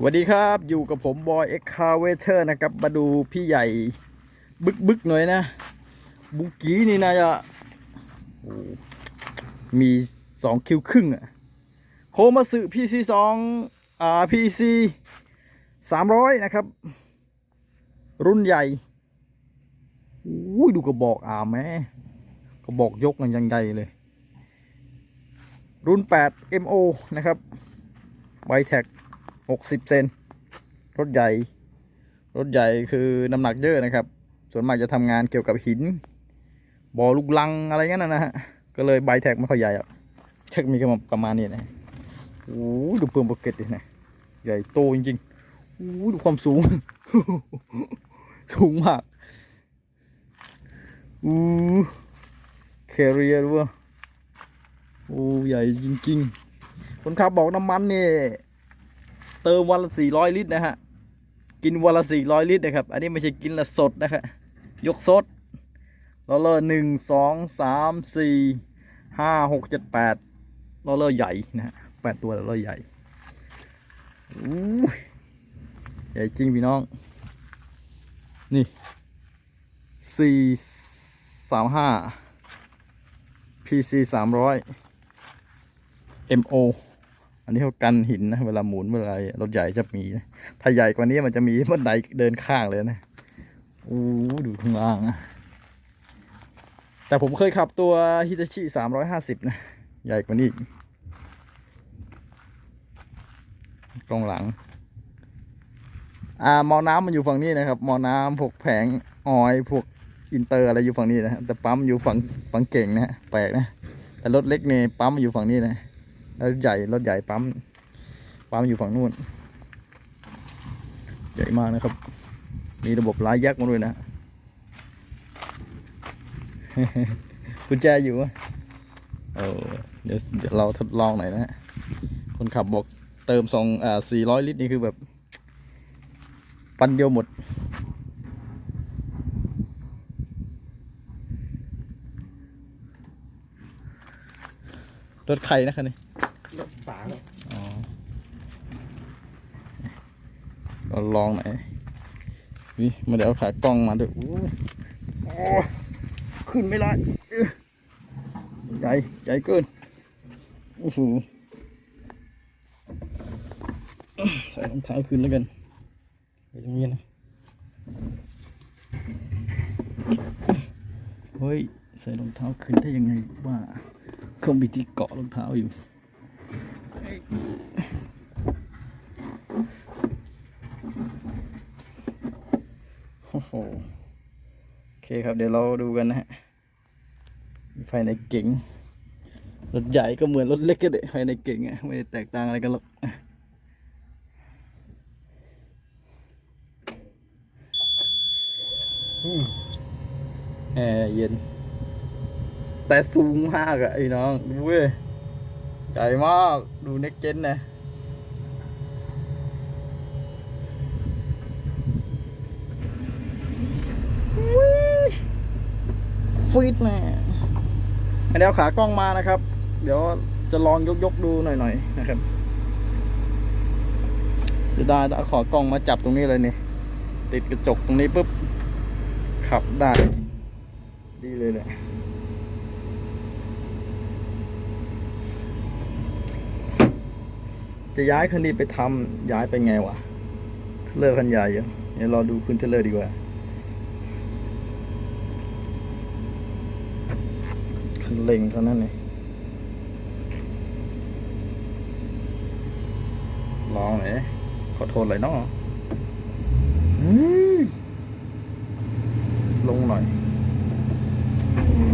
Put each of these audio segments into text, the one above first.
สวัสดีครับอยู่กับผมบอยเอ็กคาเวเตอร์นะครับ มาดูพี่ใหญ่บึกบึกหน่อยนะ บุกี้นี่นะจะมีสองคิวครึ่งอะโคมาสึพีซีสองอ่าพีซีสามร้อยนะครับ รุ่นใหญ่อู้ยดูกระบอกอ่าแม่กระบอกยกกันยังใหญ่เลย รุ่น 8 MO นะครับไวแท็ก 60เซนรถใหญ่ รถใหญ่คือน้ำหนักเยอะนะครับ ส่วนมากจะทำงานเกี่ยวกับหินบ่อลูกลังอะไรเงี้ยนะนะฮะก็เลยไบแท็กไม่ค่อยใหญ่อะแท็กมีประมาณนี้นะโอ้ดูเปลืองโปเกตดินะใหญ่โตจริงๆโอ้ดูความสูง สูงมากอู้แคเรียด้วยโอ้ใหญ่จริงๆคนขับบอกน้ำมันนี่ เติมวันละสี่ร้อยลิตรนะฮะ กินวันละสี่ร้อยลิตรนะครับ อันนี้ไม่ใช่กินละสดนะครับยกสดลอเลอร์หนึ่งสองสามสี่ห้าหกเจ็ดแปดลอเลอร์ใหญ่นะฮะแปดตัวลอเลอร์ใหญ่อู้ยใหญ่จริงพี่น้อง นี่สี่สามห้า PC สามร้อย MO อันนี้เขากันหินนะเวลาหมุนเวลารถใหญ่จะมีนะถ้าใหญ่กว่านี้มันจะมีบันไดเดินข้างเลยนะโอ้ดูข้างล่างนะแต่ผมเคยขับตัวฮิตาชิสามร้อยห้าสิบนะ ใหญ่กว่านี้อีกกล้องหลัง อ่ามอน้ำมันอยู่ฝั่งนี้นะครับมอน้ำพวกแผงออยพวกอินเตอร์อะไรอยู่ฝั่งนี้นะแต่ปั๊มอยู่ฝั่งฝั่งเก่งนะแปลกนะแต่รถเล็กเนี่ยปั๊มอยู่ฝั่งนี้นะ รถใหญ่รถใหญ่ปั๊มปั๊มอยู่ฝั่งนู้น ใหญ่มากนะครับ มีระบบร้ายยักษ์มาด้วยนะกุญแจอยู่อะเออเดี๋ยวเดี๋ยวเราทดลองหน่อยนะฮะคนขับบอกเติมสองอ่าสี่ร้อยลิตรนี่คือแบบ ปันเดียวหมดรถใครนะคันนี้ รถฝาครับ อ๋อ เราลองหน่อยนี่ไมาเดี๋ยวเอาขากล้องมาด้วยโอ้ขึ้นไม่ได้ใหญ่ใหญ่เกินโอ้โหใส่รองเท้าขึ้นแล้วกันไปตรงนี้นะเฮ้ยใส่รองเท้าขึ้นได้ยังไงว่าเขามีที่เกาะรองเท้าอยู่ โอ้โหโอเคครับ เดี๋ยวเราดูกันนะฮะภายในเก๋งรถใหญ่ก็เหมือนรถเล็กก็ได้ภายในเก๋งอะไม่ได้แตกต่างอะไรกันหรอกอืมแอร์เย็น แต่สูงมากอะไอ้น้องดูเว้ยใหญ่มาก ดูเน็กเจนนะ ฟีดแม่เดี๋ยวขากล้องมานะครับ เดี๋ยวจะลองยกยกดูหน่อยๆนะครับเสียดายเอาขอกล้องมาจับตรงนี้เลยนี่ติดกระจกตรงนี้ปุ๊บขับได้ ดีเลยแหละจะย้ายคันนี้ไปทำย้ายไปไงวะเทเลอร์คันใหญ่เดี๋ยวรอดูคุณเทเลอร์ดีกว่า คันเร่งเท่านั้นเองลองหน่อยขอโทษเลยเนาะอืมลงหน่อย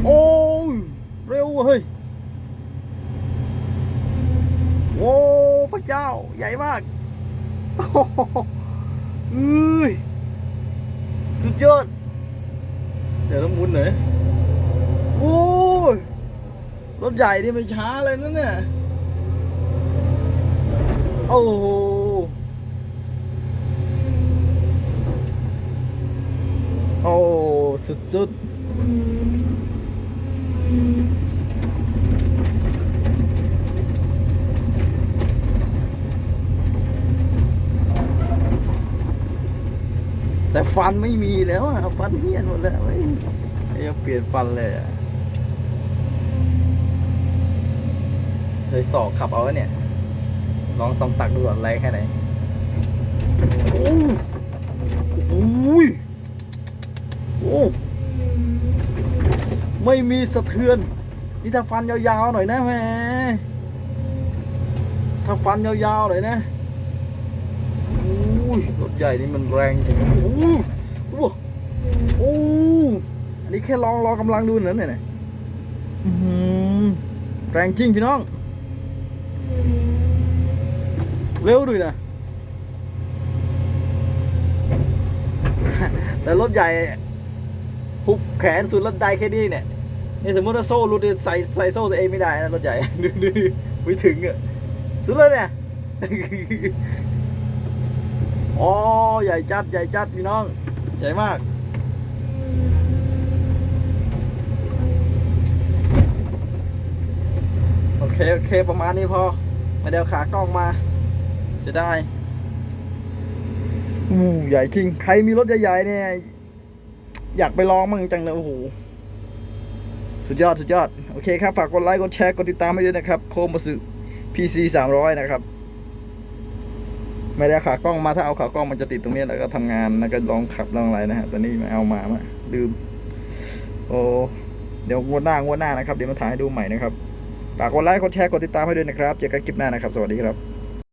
โอ้ยเร็วเว้ยเฮ้ยโอ้พระเจ้า ใหญ่มากโอ้โหเอ้ยสุดยอด เดี๋ยวต้องหมุนหน่อยโอ้ย รถใหญ่นี่ไม่ช้าเลยนะเนี่ย โอ้โห โอ้สุดๆฟันไม่มีแล้วอะฟันเฮี้ยนหมดแล้วเฮ้ยยังเปลี่ยนฟันเลยอะเล ยสอกขับเอาไว้เนี่ย ลองต้องตักดูก่อนแรงแค่ไหนโอ้โหยโอ้ไม่มีสะเทือน นี่ถ้าฟันยาวๆหน่อยนะแม่ถ้าฟันยาวๆหน่อยนะโอ้ยรถใหญ่นี่มันแรงจริงโอ้โหโอ้โอ้อันนี้แค่ลองลองกำลังดูหน่อยเนี่ยอื้อหือแรงจริงพี่น้อง เร็วด้วยนะ แต่รถใหญ่หุบแขนสุดรถใดแค่นี้เนี่ยนี่สมมติว่าโซ่หลุดใส่ใส่โซ่ตัวเองไม่ได้นะรถใหญ่ดูดูไม่ถึงอะสุดเลยเนี่ยอ๋อใหญ่จัดใหญ่จัดพี่น้อง ใหญ่มากโอเค โอเค ประมาณนี้พอม่ได้เอาขากล้องมา จะได้อู้ใหญ่จริง ใครมีรถใหญ่ๆเนี่ย อยากไปลองมั่งจังเลยโอ้โห สุดยอด สุดยอด โอเคครับ ฝากกดไลค์ กดแชร์ กดติดตามให้ด้วยนะครับ โคมาสึ PC 300 นะครับ ไม่ได้ขากล้องมา ถ้าเอาขากล้องมันจะติดตรงนี้แล้วก็ทำงาน แล้วก็ลองขับลองอะไรนะฮะ ตอนนี้ไม่เอามามาลืม โอ้ เดี๋ยวงวดหน้างวดหน้านะครับ เดี๋ยวมาถ่ายให้ดูใหม่นะครับ ฝากกดไลค์ กดแชร์ กดติดตามให้ด้วยนะครับ เจอกันคลิปหน้านะครับ สวัสดีครับ